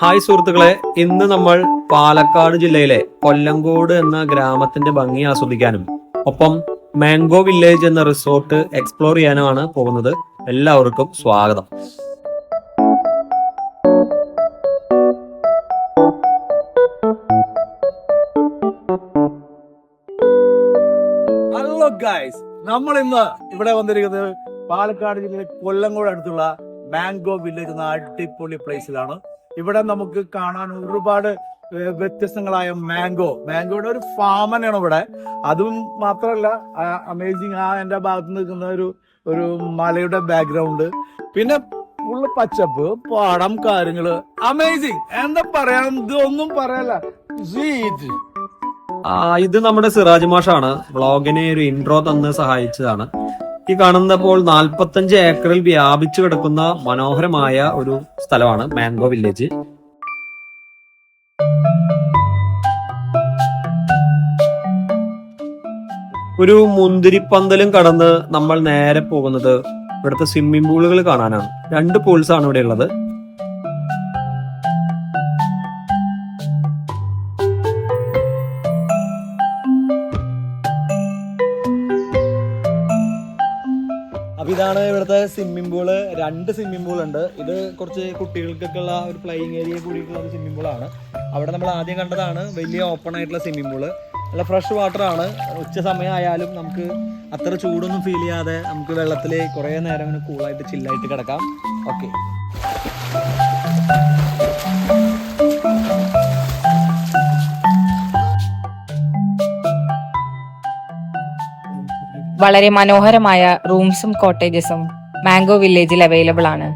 Hi സുഹൃത്തുക്കളെ ഇന്ന് നമ്മൾ പാലക്കാട് ജില്ലയിലെ കൊല്ലങ്കോട് എന്ന ഗ്രാമത്തിന്റെ ഭംഗി ആസ്വദിക്കാനും ഒപ്പം മാംഗോ വില്ലേജ് എന്ന റിസോർട്ട് എക്സ്പ്ലോർ ചെയ്യാനുമാണ് പോകുന്നത്. എല്ലാവർക്കും സ്വാഗതം. ഹലോ ഗൈസ് നമ്മൾ ഇന്ന് ഇവിടെ വന്നിരിക്കുന്നത് പാലക്കാട് ജില്ലയിലെ കൊല്ലങ്കോട് അടുത്തുള്ള മാംഗോ വില്ലേജ് എന്ന അടിപൊളി പ്ലേസിലാണ് ഇവിടെ നമുക്ക് കാണാൻ ഒരുപാട് വ്യത്യസ്തങ്ങളായ മാംഗോ. മാംഗോയുടെ ഒരു ഫാം തന്നെയാണ് ഇവിടെ. അതും മാത്രമല്ല അമേസിങ് ആ എന്റെ ഭാഗത്ത് നിൽക്കുന്ന ഒരു ഒരു മലയുടെ ബാക്ക്ഗ്രൗണ്ട് പിന്നെ ഫുള്ള് പച്ചപ്പ് പാടം കാര്യങ്ങൾ അമേസിങ് എന്താ പറയാ? ഇതൊന്നും പറയല്ല. ഇത് നമ്മുടെ സിറാജ് മാഷാണ്. ബ്ലോഗിനെ ഒരു ഇൻട്രോ തന്ന് സഹായിച്ചതാണ്. ഈ കാണുന്നപ്പോൾ നാൽപ്പത്തഞ്ച് ഏക്കറിൽ വ്യാപിച്ചു കിടക്കുന്ന മനോഹരമായ ഒരു സ്ഥലമാണ് മാംഗോ വില്ലേജ്. ഒരു മുന്തിരിപ്പന്തലും കടന്ന് നമ്മൾ നേരെ പോകുന്നത് ഇവിടുത്തെ സ്വിമ്മിംഗ് പൂളുകൾ കാണാനാണ്. രണ്ട് പൂൾസ് ആണ് ഇവിടെ ഉള്ളത്. അപ്പൊ ഇതാണ് ഇവിടുത്തെ സ്വിമ്മിംഗ് പൂൾ രണ്ട് സ്വിമ്മിംഗ് പൂൾ ഉണ്ട്. ഇത് കുറച്ച് കുട്ടികൾക്കൊക്കെ ഉള്ള ഒരു പ്ലേയിങ് ഏരിയ കൂടിയിട്ടുള്ള ഒരു സ്വിമ്മിംഗ് പൂളാണ് അവിടെ നമ്മൾ ആദ്യം കണ്ടതാണ് വലിയ ഓപ്പൺ ആയിട്ടുള്ള സ്വിമ്മിംഗ് പൂൾ നല്ല ഫ്രഷ് വാട്ടർ ആണ്. ഉച്ച സമയം ആയാലും നമുക്ക് അത്ര ചൂടൊന്നും ഫീൽ ചെയ്യാതെ നമുക്ക് വെള്ളത്തിൽ കുറേ നേരം കൂളായിട്ട് ചില്ലായിട്ട് കിടക്കാം. ഓക്കെ വളരെ മനോഹരമായ റൂംസും കോട്ടേജസും മാംഗോ വില്ലേജിൽ അവൈലബിൾ ആണ്.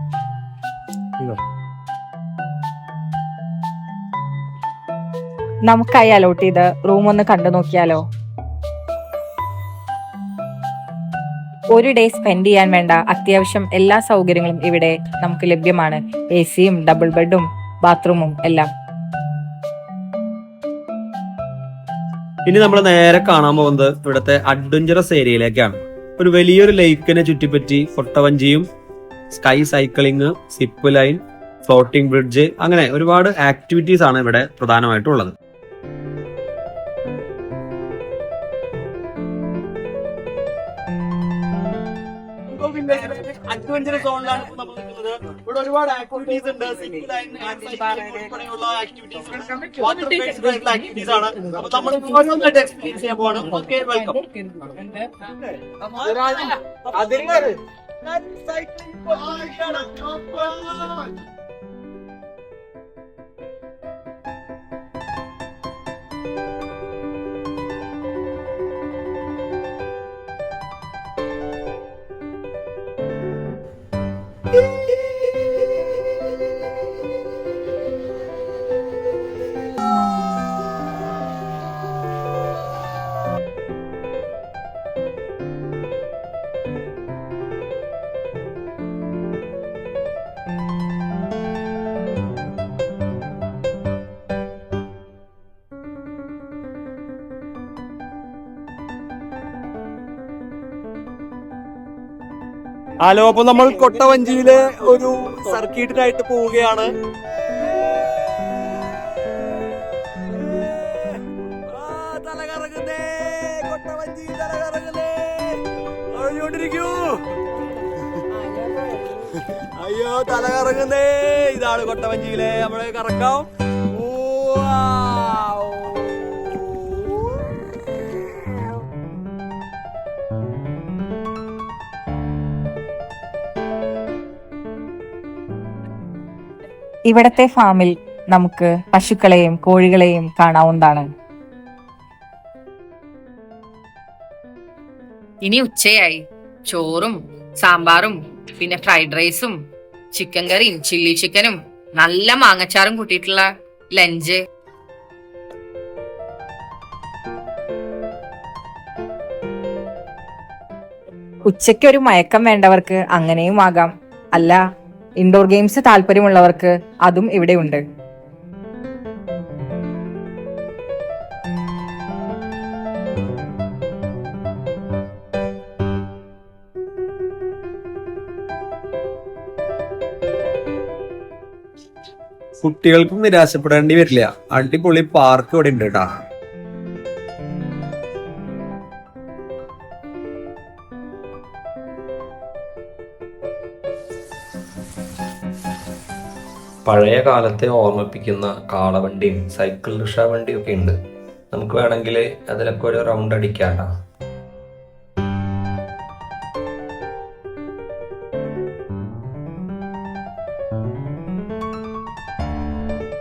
നമുക്കായി അലോട്ട് ചെയ്ത് റൂം ഒന്ന് കണ്ടു നോക്കിയാലോ? ഒരു ഡേ സ്പെൻഡ് ചെയ്യാൻ വേണ്ട അത്യാവശ്യം എല്ലാ സൗകര്യങ്ങളും ഇവിടെ നമുക്ക് ലഭ്യമാണ്. എ സിയും ഡബിൾ ബെഡും ബാത്റൂമും എല്ലാം. ഇനി നമ്മൾ നേരെ കാണാൻ പോകുന്നത് ഇവിടുത്തെ അഡ്വഞ്ചറസ് ഏരിയയിലേക്കാണ് ഒരു വലിയൊരു ലേക്കിനെ ചുറ്റിപ്പറ്റി കൊട്ടവഞ്ചിയും sky cycling zip line floating bridge അങ്ങനെ ഒരുപാട് ആക്ടിവിറ്റീസ് ആണ് ഇവിടെ പ്രധാനമായിട്ടും അഡ്വഞ്ചർ സോണിലാണ് നമ്മൾ നിൽക്കുന്നത്. ഇവിടെ ഒരുപാട് ആക്ടിവിറ്റീസ് ഉണ്ട്. ഉൾപ്പെടെയുള്ള ആക്ടിവിറ്റീസ് വാട്ടർ ബേസ്ഡ് ആയിട്ടുള്ള ആക്ടിവിറ്റീസ് ആണ്. അപ്പൊ നമ്മൾ ഓരോന്നായിട്ട് എക്സ്പീരിയൻസ് ചെയ്യാൻ പോവാണ്. ഓക്കെ വെൽക്കം അതിന് Bye. ഹലോ അപ്പൊ നമ്മൾ കൊട്ടവഞ്ചിയിലെ ഒരു സർക്യൂട്ടിനായിട്ട് പോവുകയാണ്. അയ്യോ തല കറങ്ങുന്നേ ഇതാണ് കൊട്ടവഞ്ചിയിലെ നമ്മളെ കറക്കാം ഊവാവ്. ഇവിടത്തെ ഫാമിൽ നമുക്ക് പശുക്കളെയും കോഴികളെയും കാണാവുന്നതാണ്. ഇനി ഉച്ചയായി. ചോറും സാമ്പാറും പിന്നെ ഫ്രൈഡ് റൈസും ചിക്കൻ കറിയും ചില്ലി ചിക്കനും നല്ല മാങ്ങച്ചാറും കൂട്ടിയിട്ടുള്ള ലഞ്ച് ഉച്ചയ്ക്ക് ഒരു മയക്കം വേണ്ടവർക്ക് അങ്ങനെയും ആകാം. അല്ല ഇൻഡോർ ഗെയിംസ് താല്പര്യമുള്ളവർക്ക് അതും ഇവിടെയുണ്ട്. കുട്ടികൾക്കും നിരാശപ്പെടേണ്ടി വരില്ല. അടിപൊളി പാർക്ക് ഇവിടെ ഉണ്ട് കേട്ടാ. പഴയ കാലത്തെ ഓർമ്മിപ്പിക്കുന്ന കാളവണ്ടിയും സൈക്കിൾ റിക്ഷ വണ്ടിയും ഒക്കെ ഉണ്ട്. നമുക്ക് വേണമെങ്കിൽ അതിലൊക്കെ ഒരു റൗണ്ട് അടിക്കാട്ടാ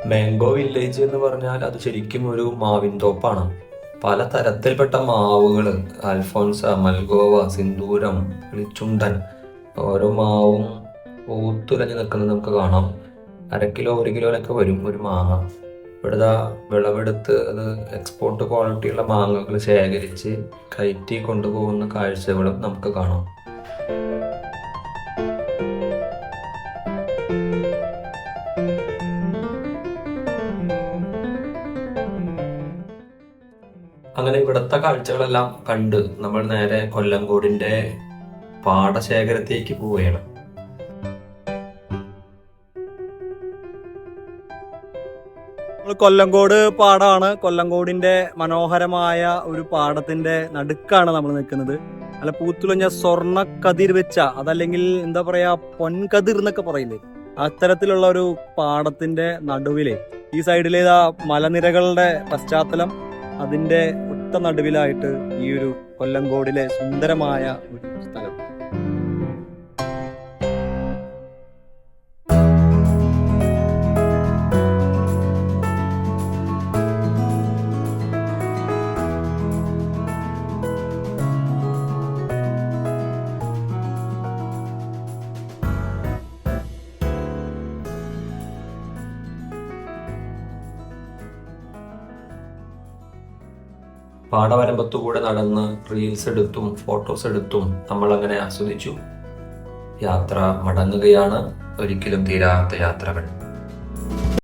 മാംഗോ വില്ലേജ് എന്ന് പറഞ്ഞാൽ അത് ശരിക്കും ഒരു മാവിൻ തോപ്പാണ്. പല തരത്തിൽപ്പെട്ട മാവുകൾ അൽഫോൻസ മൽഗോവ സിന്ദൂരം കിളിച്ചുണ്ടൻ ഓരോ മാവും പൂത്തുലഞ്ഞ് നിൽക്കുന്നത് നമുക്ക് കാണാം. അര കിലോ ഒരു കിലോയിലൊക്കെ വരും ഒരു മാങ്ങ. ഇവിടുത്തെ വിളവെടുത്ത് അത് എക്സ്പോർട്ട് ക്വാളിറ്റിയുള്ള മാങ്ങകൾ ശേഖരിച്ച് കയറ്റി കൊണ്ടുപോകുന്ന കാഴ്ചകളും നമുക്ക് കാണാം. അങ്ങനെ ഇവിടുത്തെ കാഴ്ചകളെല്ലാം കണ്ട് നമ്മൾ നേരെ കൊല്ലംകോടിന്റെ പാടശേഖരത്തേക്ക് പോവുകയാണ്. കൊല്ലങ്കോട് പാടമാണ് കൊല്ലങ്കോടിന്റെ മനോഹരമായ ഒരു പാടത്തിന്റെ നടുക്കാണ് നമ്മൾ നിൽക്കുന്നത്. അല്ല പൂത്തുലഞ്ഞ സ്വർണ കതിർ വെച്ച അതല്ലെങ്കിൽ എന്താ പറയാ പൊൻകതിർ എന്നൊക്കെ പറയില്ലേ? അത്തരത്തിലുള്ള ഒരു പാടത്തിന്റെ നടുവിലെ ഈ സൈഡിലേതാ മലനിരകളുടെ പശ്ചാത്തലം അതിന്റെ ഒത്ത നടുവിലായിട്ട് ഈ ഒരു കൊല്ലങ്കോടിലെ സുന്ദരമായ ഒരു സ്ഥലം. പാടവരമ്പത്തുകൂടെ നടന്ന് റീൽസ് എടുത്തും ഫോട്ടോസ് എടുത്തും നമ്മൾ അങ്ങനെ ആസ്വദിച്ചു. യാത്ര മടങ്ങുകയാണ്. ഒരിക്കലും തീരാത്ത യാത്രകൾ.